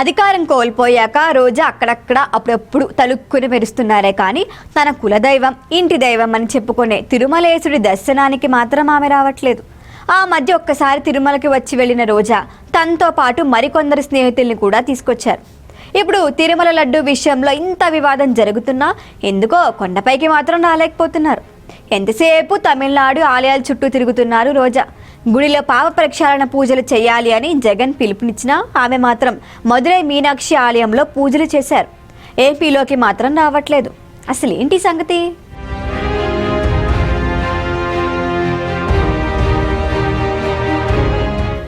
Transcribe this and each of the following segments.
అధికారం కోల్పోయాక రోజా అక్కడక్కడ అప్పుడప్పుడు తలుక్కుని మెరుస్తున్నారే కానీ తన కులదైవం ఇంటి దైవం అని చెప్పుకునే తిరుమలేశుడి దర్శనానికి మాత్రం ఆమె రావట్లేదు. ఆ మధ్య ఒక్కసారి తిరుమలకి వచ్చి వెళ్ళిన రోజా తనతో పాటు మరికొందరు స్నేహితుల్ని కూడా తీసుకొచ్చారు. ఇప్పుడు తిరుమల లడ్డు విషయంలో ఇంత వివాదం జరుగుతున్నా ఎందుకో కొండపైకి మాత్రం రాలేకపోతున్నారు. ఎంతసేపు తమిళనాడు ఆలయాల చుట్టూ తిరుగుతున్నారు రోజా. గుడిలో పాప ప్రక్షాళన పూజలు చేయాలి అని జగన్ పిలుపునిచ్చినా ఆమె మాత్రం మధురై మీనాక్షి ఆలయంలో పూజలు చేశారు. ఏపీలోకి మాత్రం రావట్లేదు. అసలు ఏంటి సంగతి?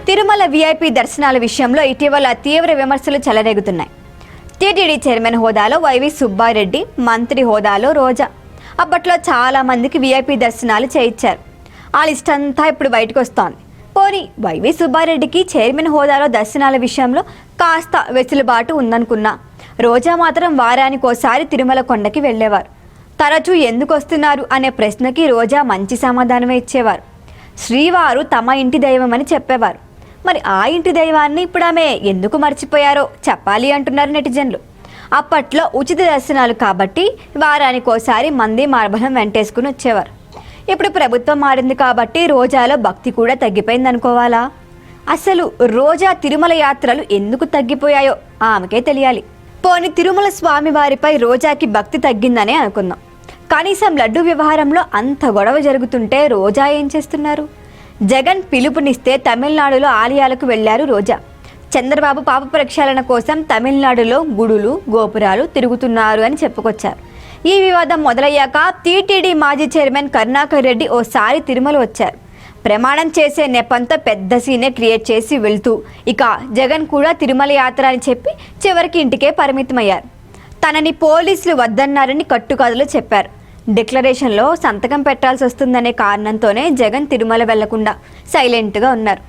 తిరుమల విఐపి దర్శనాల విషయంలో ఇటీవల తీవ్ర విమర్శలు చెలరేగుతున్నాయి. టీటీడీ చైర్మన్ హోదాలో వైవి సుబ్బారెడ్డి మంత్రి హోదాలో రోజా. అప్పట్లో చాలా మందికి విఐపి దర్శనాలు చేయించారు. ఆ లిస్ట్ అంతా ఇప్పుడు బయటకు వస్తోంది. పోనీ వైవి సుబ్బారెడ్డికి చైర్మన్ హోదాలో దర్శనాల విషయంలో కాస్త వెసులుబాటు ఉందనుకున్నా. రోజా మాత్రం వారానికోసారి తిరుమల కొండకి వెళ్ళేవారు. తరచూ ఎందుకు వస్తున్నారు అనే ప్రశ్నకి రోజా మంచి సమాధానమే ఇచ్చేవారు. శ్రీవారు తమ ఇంటి దైవమని చెప్పేవారు. మరి ఆ ఇంటి దైవాన్ని ఇప్పుడు ఆమె ఎందుకు మర్చిపోయారో చెప్పాలి అంటున్నారు నెటిజన్లు. అప్పట్లో ఉచిత దర్శనాలు కాబట్టి వారానికోసారి మంది మార్బలం వెంటేసుకుని వచ్చేవారు. ఇప్పుడు ప్రభుత్వం మారింది కాబట్టి రోజాలో భక్తి కూడా తగ్గిపోయింది అనుకోవాలా? అసలు రోజా తిరుమల యాత్రలు ఎందుకు తగ్గిపోయాయో ఆమెకే తెలియాలి. పోని తిరుమల స్వామి వారిపై రోజాకి భక్తి తగ్గిందనే అనుకుందాం. కనీసం లడ్డు వ్యవహారంలో అంత గొడవ జరుగుతుంటే రోజా ఏం చేస్తున్నారు? జగన్ పిలుపునిస్తే తమిళనాడులో ఆలయాలకు వెళ్ళారు రోజా. చంద్రబాబు పాప ప్రక్షాళన కోసం తమిళనాడులో గుడులు గోపురాలు తిరుగుతున్నారు అని చెప్పుకొచ్చారు. ఈ వివాదం మొదలయ్యాక టీటీడీ మాజీ చైర్మన్ కరుణాకర్ రెడ్డి ఓసారి తిరుమల వచ్చారు. ప్రమాణం చేసే నెపంతో పెద్ద సీనే క్రియేట్ చేసి వెళ్తూ ఇక జగన్ కూడా తిరుమల యాత్ర అని చెప్పి చివరికి ఇంటికే పరిమితమయ్యారు. తనని పోలీసులు వద్దన్నారని కట్టుకథలు చెప్పారు. డిక్లరేషన్లో సంతకం పెట్టాల్సి వస్తుందనే కారణంతోనే జగన్ తిరుమల వెళ్ళకుండా సైలెంట్గా ఉన్నారు.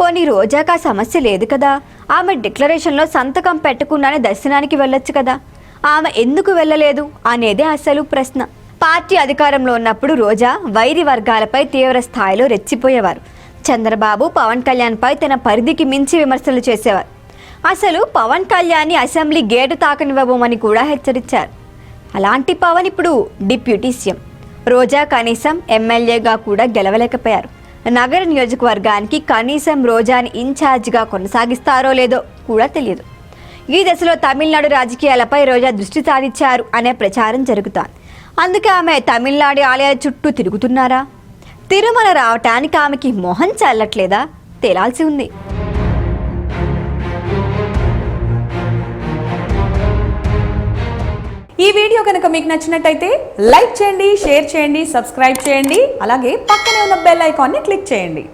పోనీ రోజాకా సమస్య లేదు కదా? ఆమె డిక్లరేషన్లో సంతకం పెట్టకుండానే దర్శనానికి వెళ్ళొచ్చు కదా? ఆమె ఎందుకు వెళ్ళలేదు అనేదే అసలు ప్రశ్న. పార్టీ అధికారంలో ఉన్నప్పుడు రోజా వైరి వర్గాలపై తీవ్ర స్థాయిలో రెచ్చిపోయేవారు. చంద్రబాబు పవన్ కళ్యాణ్పై తన పరిధికి మించి విమర్శలు చేసేవారు. అసలు పవన్ కళ్యాణ్ని అసెంబ్లీ గేటు తాకనివ్వబోమని కూడా హెచ్చరించారు. అలాంటి పవన్ ఇప్పుడు డిప్యూటీ సీఎం. రోజా కనీసం ఎమ్మెల్యేగా కూడా గెలవలేకపోయారు. నగర నియోజకవర్గానికి కనీసం రోజాని ఇన్ఛార్జిగా కొనసాగిస్తారో లేదో కూడా తెలియదు. ఈ దశలో తమిళనాడు రాజకీయాలపై రోజా దృష్టి సారించారు అనే ప్రచారం జరుగుతోంది. అందుకే ఆమె తమిళనాడు ఆలయాల చుట్టూ తిరుగుతున్నారా? తిరుమల రావటానికి ఆమెకి మొహం చల్లట్లేదా? తేలాల్సి ఉంది. ఈ వీడియో కనుక మీకు నచ్చినట్టయితే లైక్ చేయండి షేర్ చేయండి సబ్స్క్రైబ్ చేయండి అలాగే పక్కనే ఉన్న బెల్ ఐకాన్ని క్లిక్ చేయండి.